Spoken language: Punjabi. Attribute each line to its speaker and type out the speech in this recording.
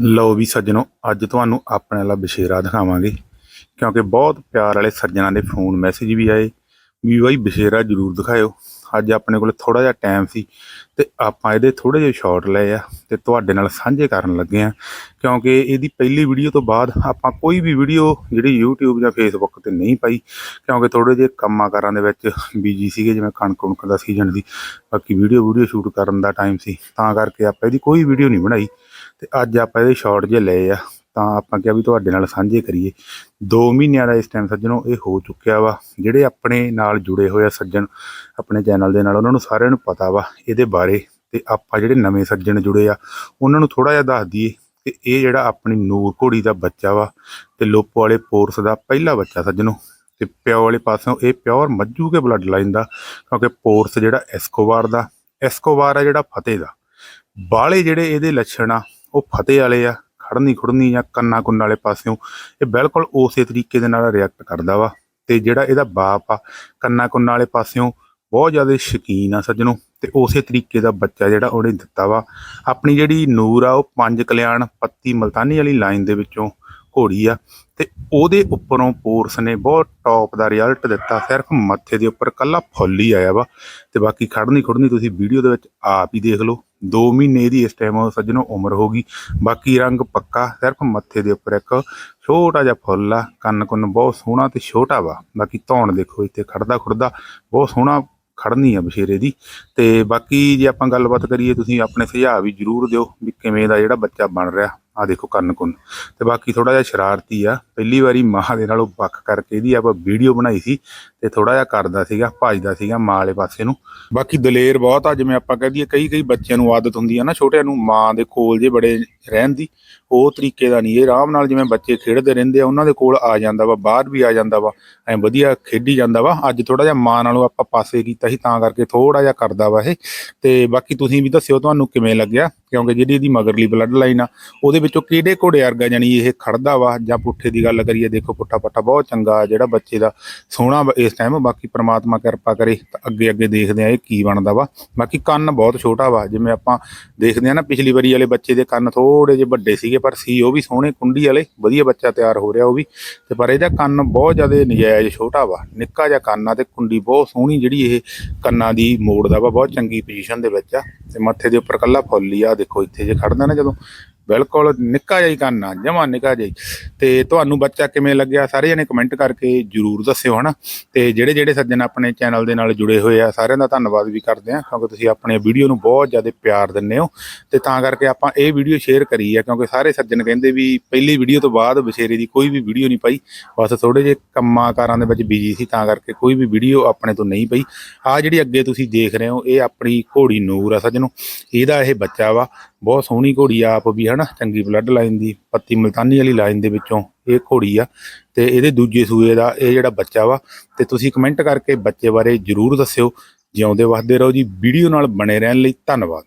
Speaker 1: ਲਓ ਵੀ ਸੱਜਣੋ, ਅੱਜ ਤੁਹਾਨੂੰ ਆਪਣੇ ਵਾਲਾ ਬਸ਼ੇਰਾ ਦਿਖਾਵਾਂਗੇ, ਕਿਉਂਕਿ ਬਹੁਤ ਪਿਆਰ ਵਾਲੇ ਸੱਜਣਾਂ ਦੇ ਫੋਨ ਮੈਸੇਜ ਵੀ ਆਏ, ਵੀ ਬਾਈ ਬਸ਼ੇਰਾ ਜਰੂਰ ਦਿਖਾਇਓ। ਅੱਜ ਆਪਣੇ ਕੋਲ ਥੋੜਾ ਜਿਹਾ ਟਾਈਮ ਸੀ ਤੇ ਆਪਾਂ ਇਹਦੇ ਥੋੜੇ ਜਿਹੇ ਸ਼ਾਰਟ ਲਏ ਆ ਤੇ ਤੁਹਾਡੇ ਨਾਲ ਸਾਂਝੇ ਕਰਨ ਲੱਗੇ ਆ, ਕਿਉਂਕਿ ਇਹਦੀ ਪਹਿਲੀ ਵੀਡੀਓ ਤੋਂ ਬਾਅਦ ਆਪਾਂ ਕੋਈ ਵੀ ਵੀਡੀਓ ਜਿਹੜੀ YouTube ਜਾਂ Facebook ਤੇ ਨਹੀਂ ਪਾਈ, ਕਿਉਂਕਿ ਥੋੜੇ ਜਿਹੇ ਕੰਮਾਂ ਕਾਰਾਂ ਦੇ ਵਿੱਚ ਬੀਜੀ ਸੀਗੇ, ਜਿਵੇਂ ਕਣਕ ਕੁਣਕ ਦਾ ਸੀਜ਼ਨ ਸੀ, ਬਾਕੀ ਵੀਡੀਓ ਵੀਡੀਓ ਸ਼ੂਟ ਕਰਨ ਦਾ ਟਾਈਮ ਸੀ, ਤਾਂ ਕਰਕੇ ਆਪਾਂ ਇਹਦੀ ਕੋਈ ਵੀਡੀਓ ਨਹੀਂ ਬਣਾਈ। ਤੇ ਅੱਜ ਆਪਾਂ ਇਹਦੇ ਸ਼ਾਰਟ ਜੇ ਲਏ ਆ, ਤਾਂ ਆਪਾਂ ਕਿਹਾ ਵੀ ਤੁਹਾਡੇ ਨਾਲ ਸਾਂਝੇ ਕਰੀਏ। 2 ਮਹੀਨਿਆਂ ਦਾ ਇਸ ਟਾਈਮ ਸੱਜਣੋ, ਇਹ ਹੋ ਚੁੱਕਿਆ ਵਾ। ਜਿਹੜੇ ਆਪਣੇ ਨਾਲ ਜੁੜੇ ਹੋਏ ਆ ਸੱਜਣ, ਆਪਣੇ ਚੈਨਲ ਦੇ ਨਾਲ, ਉਹਨਾਂ ਨੂੰ ਸਾਰਿਆਂ ਨੂੰ ਪਤਾ ਵਾ ਇਹਦੇ ਬਾਰੇ। ਤੇ ਆਪਾਂ ਜਿਹੜੇ ਨਵੇਂ ਸੱਜਣ ਜੁੜੇ ਆ, ਉਹਨਾਂ ਨੂੰ ਥੋੜਾ ਜਿਹਾ ਦੱਸ ਦਈਏ ਕਿ ਇਹ ਜਿਹੜਾ ਆਪਣੀ ਨੂਰ ਘੋੜੀ ਦਾ ਬੱਚਾ ਵਾ ਤੇ ਲੋਪੋ ਵਾਲੇ ਪੋਰਸ ਦਾ ਪਹਿਲਾ ਬੱਚਾ ਸੱਜਣੋ। ਤੇ ਪਿਓ ਵਾਲੇ ਪਾਸੋਂ ਇਹ ਪਿਓਰ ਮੱਝੂ ਕੇ ਬਲੱਡ ਲਾਈਨ ਦਾ, ਕਿਉਂਕਿ ਪੋਰਸ ਜਿਹੜਾ ਐਸਕੋਬਾਰ ਦਾ ਐਸਕੋਬਾਰ ਆ ਜਿਹੜਾ ਫਤਿਹ ਦਾ। ਬਾਲੇ ਜਿਹੜੇ ਇਹਦੇ ਲੱਛਣ ਆ ਉਹ ਫਤਿਹ ਵਾਲੇ ਆ ਖੜਨੀ ਖੁੜਨੀ ਜਾਂ ਕੰਨਾ ਕੁੰਨ ਵਾਲੇ ਪਾਸਿਓਂ। ਇਹ ਬਿਲਕੁਲ ਉਸੇ ਤਰੀਕੇ ਦੇ ਨਾਲ ਰਿਐਕਟ ਕਰਦਾ ਵਾ ਤੇ ਜਿਹੜਾ ਇਹਦਾ ਬਾਪ ਆ, ਕੰਨਾ ਕੁੰਨ ਵਾਲੇ ਪਾਸਿਓਂ ਬਹੁਤ ਜ਼ਿਆਦਾ ਸ਼ਕੀਨ ਆ ਸੱਜਣੋ ਤੇ ਉਸੇ ਤਰੀਕੇ ਦਾ ਬੱਚਾ ਜਿਹੜਾ ਉਹਨੇ ਦਿੱਤਾ ਵਾ। ਆਪਣੀ ਜਿਹੜੀ ਨੂਰ ਆ, ਉਹ ਪੰਜ ਕਲਿਆਣ ਪੱਤੀ ਮਲਤਾਨੀ ਵਾਲੀ ਲਾਈਨ ਦੇ ਵਿੱਚੋਂ ਘੋੜੀ ਆ ਤੇ ਉਹਦੇ ਉੱਪਰੋਂ ਪੋਰਸ ਨੇ ਬਹੁਤ ਟੌਪ ਦਾ ਰਿਜ਼ਲਟ ਦਿੱਤਾ। ਸਿਰਫ ਮੱਥੇ ਦੇ ਉੱਪਰ ਕੱਲਾ ਫੁੱਲ ਹੀ ਆਇਆ ਵਾ। ਤੇ ਬਾਕੀ ਖੜਨੀ ਖੁੜਨੀ ਤੁਸੀਂ ਵੀਡੀਓ ਦੇ ਵਿੱਚ ਆਪ ਹੀ ਦੇਖ ਲਓ। 2 ਮਹੀਨੇ ਦੀ ਇਸ ਟਾਈਮ ਸੱਜਣੋ ਉਮਰ ਹੋ ਗਈ। ਬਾਕੀ ਰੰਗ ਪੱਕਾ, ਸਿਰਫ ਮੱਥੇ ਦੇ ਉੱਪਰ ਇੱਕ ਛੋਟਾ ਜਿਹਾ ਫੁੱਲ ਆ। ਕੰਨ ਕੁੰਨ ਬਹੁਤ ਸੋਹਣਾ ਤੇ ਛੋਟਾ ਵਾ। ਬਾਕੀ ਧੌਣ ਦੇਖੋ ਇੱਥੇ ਖੜਦਾ ਖੁੜਦਾ ਬਹੁਤ ਸੋਹਣਾ ਖੜਨੀ ਆ ਬਸ਼ੇਰੇ ਦੀ। ਤੇ ਬਾਕੀ ਜੇ ਆਪਾਂ ਗੱਲਬਾਤ ਕਰੀਏ, ਤੁਸੀਂ ਆਪਣੇ ਸੁਝਾਅ ਵੀ ਜਰੂਰ ਦਿਓ ਵੀ ਕਿਵੇਂ ਦਾ ਜਿਹੜਾ ਬੱਚਾ ਬਣ ਰਿਹਾ। ਆ ਦੇਖੋ ਕੰਨ ਕੁੰਨ। ਤੇ ਬਾਕੀ ਥੋੜਾ ਜਿਹਾ ਸ਼ਰਾਰਤੀ ਆ। ਪਹਿਲੀ ਵਾਰੀ ਮਾਂ ਦੇ ਨਾਲੋਂ ਵੱਖ ਕਰਕੇ ਇਹਦੀ ਆਪਾਂ ਵੀਡੀਓ ਬਣਾਈ ਸੀ ਤੇ ਥੋੜਾ ਜਿਹਾ ਕਰਦਾ ਸੀਗਾ, ਭੱਜਦਾ ਸੀਗਾ ਮਾਂ ਵਾਲੇ ਪਾਸੇ ਨੂੰ। ਬਾਕੀ ਦਲੇਰ ਬਹੁਤ ਆ, ਜਿਵੇਂ ਆਪਾਂ ਕਹਿ ਦਈਏ ਕਈ ਕਈ ਬੱਚਿਆਂ ਨੂੰ ਆਦਤ ਹੁੰਦੀ ਆ ਨਾ, ਛੋਟਿਆਂ ਨੂੰ ਮਾਂ ਦੇ ਕੋਲ ਜੇ ਬੜੇ ਰਹਿਣ ਦੀ, ਉਹ ਤਰੀਕੇ ਦਾ ਨਹੀਂ। ਇਹ ਆਰਾਮ ਨਾਲ ਜਿਵੇਂ ਬੱਚੇ ਖੇਡਦੇ ਰਹਿੰਦੇ ਆ, ਉਹਨਾਂ ਦੇ ਕੋਲ ਆ ਜਾਂਦਾ ਵਾ, ਬਾਹਰ ਵੀ ਆ ਜਾਂਦਾ ਵਾ, ਐ ਵਧੀਆ ਖੇਡੀ ਜਾਂਦਾ ਵਾ। ਅੱਜ ਥੋੜਾ ਜਿਹਾ ਮਾਂ ਨਾਲੋਂ ਆਪਾਂ ਪਾਸੇ ਕੀਤਾ ਸੀ, ਤਾਂ ਕਰਕੇ ਥੋੜਾ ਜਿਹਾ ਕਰਦਾ ਵਾ ਇਹ। ਤੇ ਬਾਕੀ ਤੁਸੀਂ ਵੀ ਦੱਸਿਓ ਤੁਹਾਨੂੰ ਕਿਵੇਂ ਲੱਗਿਆ, ਕਿਉਂਕਿ ਜਿਹੜੀ ਇਹਦੀ ਮਗਰਲੀ ਬਲੱਡ ਲਾਈਨ ਆ, ਉਹਦੇ ਵਿੱਚੋਂ ਕਿਹੜੇ ਘੋੜੇ ਵਰਗਾ ਜਾਨੀ ਇਹ ਖੜਦਾ ਵਾ? ਜਾਂ ਪੁੱਠੇ ਦੀ ਗੱਲ ਕਰੀਏ, ਦੇਖੋ ਪੁੱਠਾ ਪੱਟਾ ਬਹੁਤ ਚੰਗਾ ਜਿਹੜਾ ਬੱਚੇ ਦਾ ਸੋਹਣਾ ਵਾ ਇਸ ਟਾਈਮ ਬਾਕੀ ਪ੍ਰਮਾਤਮਾ ਕਿਰਪਾ ਕਰੇ ਤਾਂ ਅੱਗੇ ਅੱਗੇ ਦੇਖਦੇ ਆ ਇਹ ਕੀ ਬਣਦਾ ਵਾ। ਬਾਕੀ ਕੰਨ ਬਹੁਤ ਛੋਟਾ ਵਾ, ਜਿਵੇਂ ਆਪਾਂ ਦੇਖਦੇ ਆ ਨਾ ਪਿਛਲੀ ਵਾਰੀ ਵਾਲੇ ਬੱਚੇ ਦੇ ਕੰਨ ਥੋੜੇ ਜਿਹੇ ਵੱਡੇ ਸੀਗੇ, ਪਰ ਸੀ ਉਹ ਵੀ ਸੋਹਣੇ ਕੁੰਡੀ ਵਾਲੇ, ਵਧੀਆ ਬੱਚਾ ਤਿਆਰ ਹੋ ਰਿਹਾ ਉਹ ਵੀ। ਤੇ ਪਰ ਇਹਦਾ ਕੰਨ ਬਹੁਤ ਜ਼ਿਆਦਾ ਨਜਾਇਜ਼ ਛੋਟਾ ਵਾ, ਨਿੱਕਾ ਜਿਹਾ ਕੰਨ ਆ ਤੇ ਕੁੰਡੀ ਬਹੁਤ ਸੋਹਣੀ ਜਿਹੜੀ ਇਹ ਕੰਨਾਂ ਦੀ ਮੋੜਦਾ ਵਾ, ਬਹੁਤ ਚੰਗੀ ਪੋਜੀਸ਼ਨ ਦੇ ਵਿੱਚ ਆ। ਤੇ ਮੱਥੇ ਦੇ ਉੱਪਰ ਕੱਲਾ ਫੁੱਲੀ ਆ ਦੇਖੋ ਇੱਥੇ ਜੇ ਖੜਦਾ ਨਾ ਜਦੋਂ ਬਿਲਕੁਲ ਨਿੱਕਾ ਜਿਹਾ ਹੀ ਕੰਨ ਆ, ਜਮਾ ਨਿੱਕਾ ਜਿਹਾ ਹੀ। ਤੇ ਤੁਹਾਨੂੰ ਬੱਚਾ ਕਿਵੇਂ ਲੱਗਿਆ? ਸਾਰੇ ਜਣੇ ਕਮੈਂਟ ਕਰਕੇ ਜਰੂਰ ਦੱਸਿਓ, ਹਨਾ? ਤੇ ਜਿਹੜੇ ਜਿਹੜੇ ਸੱਜਣ ਆਪਣੇ ਚੈਨਲ ਦੇ ਨਾਲ ਜੁੜੇ ਹੋਏ ਆ, ਸਾਰਿਆਂ ਦਾ ਧੰਨਵਾਦ ਵੀ ਕਰਦੇ ਆ ਕਿਉਂਕਿ ਤੁਸੀਂ ਆਪਣੇ ਵੀਡੀਓ ਨੂੰ ਬਹੁਤ ਜ਼ਿਆਦਾ ਪਿਆਰ ਦਿੰਦੇ ਹੋ। ਤੇ ਤਾਂ ਕਰਕੇ ਆਪਾਂ ਇਹ ਵੀਡੀਓ ਸ਼ੇਅਰ ਕਰੀ ਆ, ਕਿਉਂਕਿ ਸਾਰੇ ਸੱਜਣ ਕਹਿੰਦੇ ਵੀ ਪਹਿਲੀ ਵੀਡੀਓ ਤੋਂ ਬਾਅਦ ਬਸ਼ੇਰੇ ਦੀ ਕੋਈ ਵੀ ਵੀਡੀਓ ਨਹੀਂ ਪਾਈ। ਬਸ ਥੋੜੇ ਜਿਹੇ ਕੰਮਾਂ ਕਾਰਾਂ ਦੇ ਵਿੱਚ ਬਿਜ਼ੀ ਸੀ, ਤਾਂ ਕਰਕੇ ਕੋਈ ਵੀ ਵੀਡੀਓ ਆਪਣੇ ਤੋਂ ਨਹੀਂ ਪਈ। ਆ ਜਿਹੜੀ ਅੱਗੇ ਤੁਸੀਂ ਦੇਖ ਰਹੇ ਹੋ, ਇਹ ਆਪਣੀ ਘੋੜੀ ਨੂਰ ਆ ਸੱਜਣੋ। ਇਹਦਾ ਇਹ ਬੱਚਾ ਵਾ। ਬਹੁਤ ਸੋਹਣੀ ਘੋੜੀ ਆ ਆਪ ਵੀ, ਹਨਾ? ਚੰਗੀ ਬਲੱਡ ਲਾਈਨ ਦੀ, ਪੱਤੀ ਮਲਤਾਨੀ ਵਾਲੀ ਲਾਈਨ ਦੇ ਵਿੱਚੋਂ ਇਹ ਘੋੜੀ ਆ ਤੇ ਇਹਦੇ ਦੂਜੇ ਸੂਏ ਦਾ ਇਹ ਜਿਹੜਾ ਬੱਚਾ ਵਾ ਤੇ ਤੁਸੀਂ ਕਮੈਂਟ ਕਰਕੇ ਬੱਚੇ ਬਾਰੇ ਜਰੂਰ ਦੱਸਿਓ। ਜਿਉਂਦੇ ਵਸਦੇ ਰਹੋ ਜੀ ਵੀਡੀਓ ਨਾਲ ਬਣੇ ਰਹਿਣ ਲਈ ਧੰਨਵਾਦ।